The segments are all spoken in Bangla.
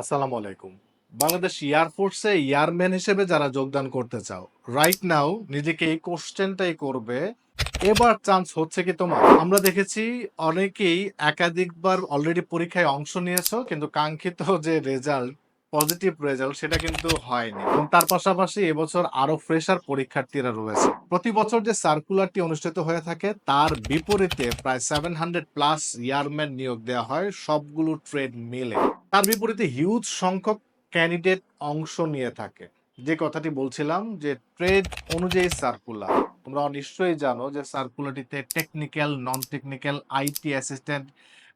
আসসালামু আলাইকুম। বাংলাদেশ এয়ারফোর্সে এয়ারম্যান হিসেবে যারা যোগদান করতে চাও রাইট নাও নিজেকে এই কোশ্চেনটাই করবে, এবার চান্স হচ্ছে কি তোমার? আমরা দেখেছি অনেকেই একাধিকবার অলরেডি পরীক্ষায় অংশ নিয়েছো, কিন্তু কাঙ্ক্ষিত যে রেজাল্ট পজিটিভ রেজাল্ট সেটা কিন্তু হয়নি। এবং তার পাশাপাশি এবছর আরও ফ্রেশার পরীক্ষার্থীরা রয়েছে। প্রতি বছর যে সার্কুলারটি অনুষ্ঠিত হয়ে থাকে, তার বিপরীতে প্রায় সেভেন হান্ড্রেড প্লাস ইয়ারম্যান নিয়োগ দেওয়া হয় সবগুলো ট্রেড মিলে। তার বিপরীতে হিউজ সংখ্যক ক্যান্ডিডেট অংশ নিয়ে থাকে। যে কথাটি বলছিলাম যে ট্রেড অনুযায়ী সার্কুলার তোমরা নিশ্চয়ই জানো যে সার্কুলারটিতে technical non technical IT assistant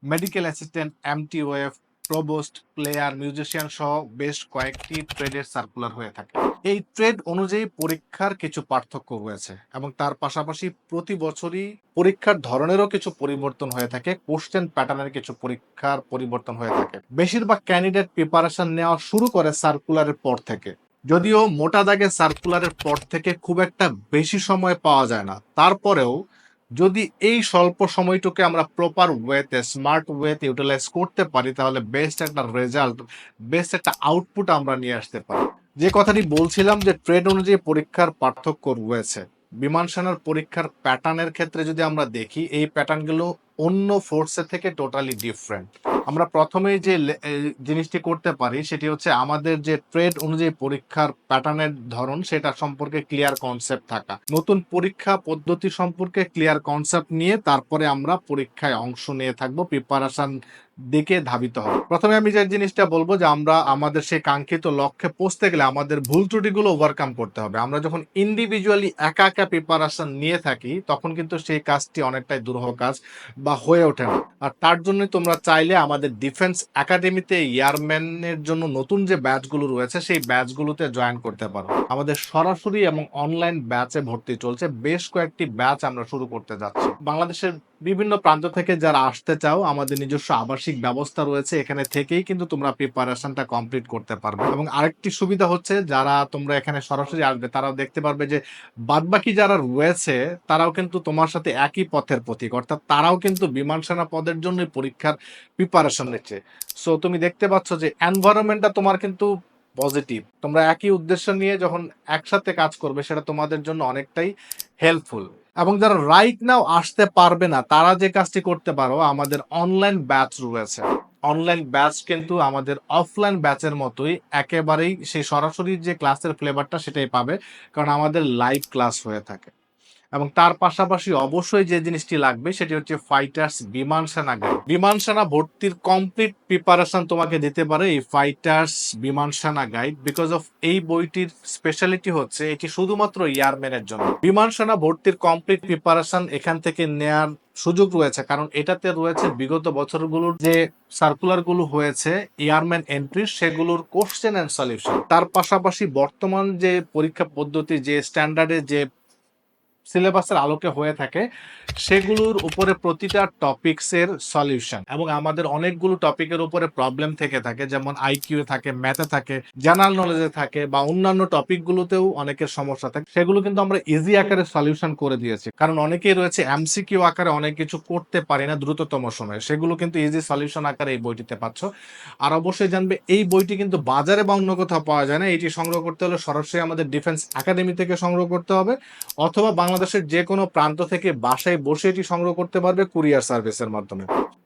medical assistant MTOF provost player musician সহ বেশ কয়েকটি ট্রেডের সার্কুলার হয়ে থাকে। এই ট্রেড অনুযায়ী পরীক্ষার কিছু পার্থক্য রয়েছে এবং তার পাশাপাশি প্রতি বছরই পরীক্ষার ধরনেরও কিছু পরিবর্তন হয়ে থাকে কোশ্চেন প্যাটার্নের কিছু পরীক্ষার পরিবর্তন হয়ে থাকে। বেশিরভাগ ক্যান্ডিডেট প্রিপারেশন নেওয়া শুরু করে সার্কুলারের পর থেকে। যদিও মোটা দাগে সার্কুলারের পর থেকে খুব একটা বেশি সময় পাওয়া যায় না। তারপরেও যদি এই স্বল্প সময়টুকু আমরা প্রপার ওয়েতে স্মার্ট ওয়েতে ইউটিলাইজ করতে পারি, তাহলে বেস্ট একটা রেজাল্ট বেস্ট একটা আউটপুট আমরা নিয়ে আসতে পারি। যে কথাটি বলছিলাম যে ট্রেড অনুযায়ী পরীক্ষার পার্থক্য রয়েছে। বিমান সেনার পরীক্ষার প্যাটার্নের ক্ষেত্রে যদি আমরা দেখি, এই প্যাটার্নগুলো অন্য ফোর্সের থেকে টোটালি ডিফারেন্ট আমরা প্রথমেই যে জিনিসটি করতে পারি, সেটি হচ্ছে আমাদের যে ট্রেড অনুযায়ী পরীক্ষার প্যাটার্নের ধরন, সেটা সম্পর্কে ক্লিয়ার কনসেপ্ট থাকা। নতুন পরীক্ষা পদ্ধতি সম্পর্কে ক্লিয়ার কনসেপ্ট নিয়ে তারপরে আমরা পরীক্ষায় অংশ নিয়ে থাকব প্রিপারেশন দিকে ধাবিত হবে। প্রথমে আমি যে জিনিসটা বলব যে আমরা আমাদের সেই কাঙ্ক্ষিত লক্ষ্যে পৌঁছতে গেলে আমাদের ভুল ত্রুটিগুলো ওভারকাম করতে হবে। আমরা যখন ইন্ডিভিজুয়ালি একা একা প্রিপারেশন নিয়ে থাকি, তখন কিন্তু সেই কাজটি অনেকটাই দুরূহ কাজ। বা হয়ে ওঠে না। আর তার জন্য তোমরা চাইলে আমাদের ডিফেন্স একাডেমিতে এয়ারম্যানের জন্য নতুন যে ব্যাচগুলো রয়েছে, সেই ব্যাচগুলোতে জয়েন করতে পারো। আমাদের সরাসরি এবং অনলাইন ব্যাচে ভর্তি চলছে। বেশ কয়েকটি ব্যাচ আমরা শুরু করতে যাচ্ছি। বাংলাদেশের বিভিন্ন প্রান্ত থেকে যারা আসতে চাও, আমাদের নিজস্ব আবাসিক ব্যবস্থা রয়েছে এখানে থেকেই কিন্তু তোমরা প্রিপারেশনটা কমপ্লিট করতে পারবে। এবং আরেকটি সুবিধা হচ্ছে, যারা তোমরা এখানে সরাসরি আসবে, তারাও দেখতে পারবে যে বাদবাকি যারা রয়েছে, তারাও কিন্তু তোমার সাথে একই পথের প্রতীক। অর্থাৎ তারাও কিন্তু বিমান সেনা পদের জন্যই পরীক্ষার প্রিপারেশন নিচ্ছে। সো তুমি দেখতে পাচ্ছ যে এনভায়রনমেন্টটা তোমার কিন্তু পজিটিভ তোমরা একই উদ্দেশ্য নিয়ে যখন একসাথে কাজ করবে, সেটা তোমাদের জন্য অনেকটাই হেল্পফুল এবং যারা রাইট নাও আসতে পারবে না, তারা যে কাজটি করতে পারো, আমাদের অনলাইন ব্যাচ রয়েছে। অনলাইন ব্যাচ কিন্তু আমাদের অফলাইন ব্যাচের মতোই একেবারেই সেই সরাসরি যে ক্লাসের ফ্লেভারটা সেটাই পাবে, কারণ আমাদের লাইভ ক্লাস হয়ে থাকে। এবং তার পাশাপাশি অবশ্যই যে জিনিসটি লাগবে সেটি হচ্ছে ফাইটার্স বিমান সেনা গাইড বিমান সেনা ভর্তির কমপ্লিট প্রিপারেশন তোমাকে দিতে পারে এই ফাইটার্স বিমান সেনা গাইড বিকজ অফ এই বইটির স্পেশালিটি হচ্ছে এটি শুধুমাত্র ইয়ারম্যানের জন্য। বিমান সেনা ভর্তির কমপ্লিট প্রিপারেশন এখান থেকে নেয়ার সুযোগ রয়েছে কারণ এটাতে রয়েছে বিগত বছরগুলোর যে সার্কুলারগুলো হয়েছে এয়ারম্যান এন্ট্রি সেগুলোর কোশ্চেন অ্যান্ড সলিউশন তার পাশাপাশি বর্তমান যে পরীক্ষা পদ্ধতি, যে স্ট্যান্ডার্ডে যে সিলেবাসের আলোকে হয়ে থাকে, সেগুলোর উপরে প্রতিটা টপিকসের সলিউশন এবং আমাদের অনেকগুলো টপিকের উপরে প্রবলেম থেকে থাকে, যেমন আইকিউ থাকে ম্যাথে থাকে জেনারেল নলেজে থাকে বা অন্যান্য টপিকগুলোতেও অনেকের সমস্যা থাকে। সেগুলো কিন্তু আমরা ইজি আকারে সলিউশন করে দিয়েছি। কারণ অনেকেই রয়েছে এমসিকিউ আকারে অনেক কিছু করতে পারে না দ্রুততম সময়ে। সেগুলো কিন্তু ইজি সলিউশন আকারে এই বইটিতে পাচ্ছ। আর অবশ্যই জানবে, এই বইটি কিন্তু বাজারে বা অন্য কোথাও পাওয়া যায় না। এটি সংগ্রহ করতে হলে সরাসরি আমাদের ডিফেন্স একাডেমি থেকে সংগ্রহ করতে হবে অথবা বাংলাদেশের যে কোনো প্রান্ত থেকে বাসায় বসে এটি সংগ্রহ করতে পারবে কুরিয়ার সার্ভিসের মাধ্যমে।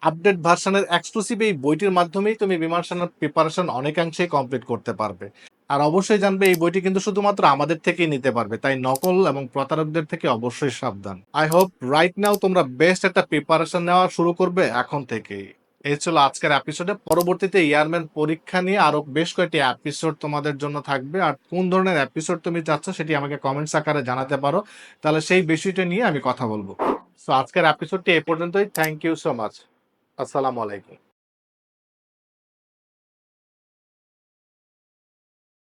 আপডেট ভার্সনের এক্সক্লুসিভ এই বইটির মাধ্যমেই তুমি বিমান সেনার প্রিপারেশন অনেকাংশেই কমপ্লিট করতে পারবে। আর অবশ্যই জানবে এই বইটি কিন্তু শুধুমাত্র আমাদের থেকেই নিতে পারবে, তাই নকল এবং প্রতারকদের থেকে অবশ্যই সাবধান। আই হোপ রাইট নাও তোমরা বেস্ট একটা প্রিপারেশন নেওয়া শুরু করবে এখন থেকেই। এই ছিল আজকের এপিসোডে পরবর্তীতে ইয়ারম্যান পরীক্ষা নিয়ে আরও বেশ কয়েকটি এপিসোড তোমাদের জন্য থাকবে। আর কোন ধরনের এপিসোড তুমি চাচ্ছ সেটি আমাকে কমেন্টস আকারে জানাতে পারো। তাহলে সেই বিষয়টা নিয়ে আমি কথা বলব। সো আজকের এপিসোডটি এ পর্যন্তই। থ্যাংক ইউ সো মাচ আসসালামু আলাইকুম।